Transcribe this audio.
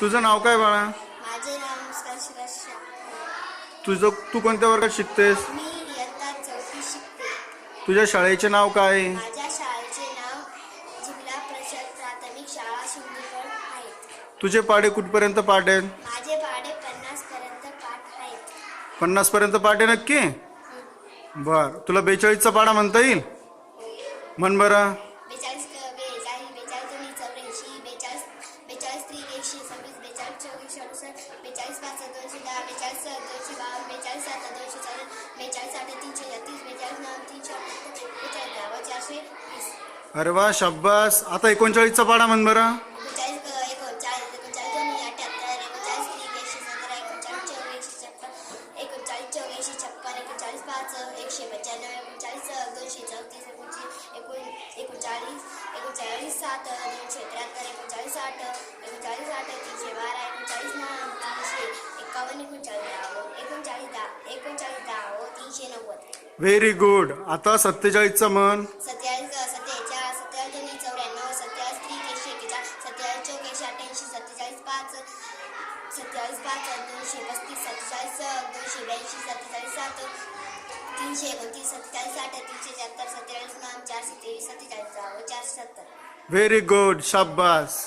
तुझं नाव काय बाळा? माझे नाव मुस्कान शिराज शाह तुझं तू कोणत्या वर्गात शिकतेस? मी इयत्ता चौथी शिकते. तुझ्या शाळेचे नाव काय? आहे? माझ्या शाळेचे नाव जिल्हा परिषद प्राथमिक शाळा शिंदेगड आहेत. तुझे पाढे कुठपर्यंत पाठ आहेत? माझे पाढे पन्नास पर्यंत पाठ आहेत. पन्नास पर्यंत पाठ आहे नक्की? बर तुला बेचाळीसचा पाडा म्हणता येईल? म्हण बरं. बेचाळीस चौवीस अडुसष्ट बेचाळीस पाच दोनशे दहा बेचाळीस सहा दोनशे बावन्न बेचाळीस सात दोनशे चाळीस बेचाळीस आठ तीनशे छत्तीस बेचाळीस नऊ तीनशे बेचाळीस दहा चारशे वीस अरे वा शाब्बास. आता एकोणचाळीसचा पाडा म्हण बरं. एकोणचाळीस एकोणचाळीस एकोणचाळीस दोन अठ्याहत्तर एकोणचाळीस त्रिक एकशे सतरा एकोणचाळीस चौऱ्या छप्पन एकोणचाळीस चौऱ्याऐंशी छप्पन एकोणचाळीस पाच एकशे पंच्याण्णव एकोणचाळीस दोनशे चौतीस एकोणशे एकोण एकोणचाळीस एकोणचाळीस सात दोनशे त्र्याहत्तर एकोणचाळीस आठ एकोणचाळीस आठ तीनशे बारा एकोणचाळीस नऊ तीनशे एकावन्न एकोणचाळीस दहा एकोणचाळीस दहा एकोणचाळीस दहा तीनशे नव्वद व्हेरी गुड आता सत्तेचाळीसचा म्हण सत्यावीस सत्तेचाळीस सत्यावीस दोन्ही चौऱ्याण्णव सत्यावीस त्रिक एकशे एक्केचाळीस सत्यावीस चौक एकशे अठ्ठ्याऐंशी सत्तेचाळीस पाच सत्यावीस पाच दोनशे पस्तीस सत्तेचाळीस दोनशे ब्याऐंशी सत्तेचाळीस सात तीनशे एकोणतीस सत्तेचाळीस साठ तीनशे शहात्तर सत्तेचाळीस नऊ चारशे तेवीस सत्तेचाळीस दहा चारशे सत्तर. Very good शाब्बास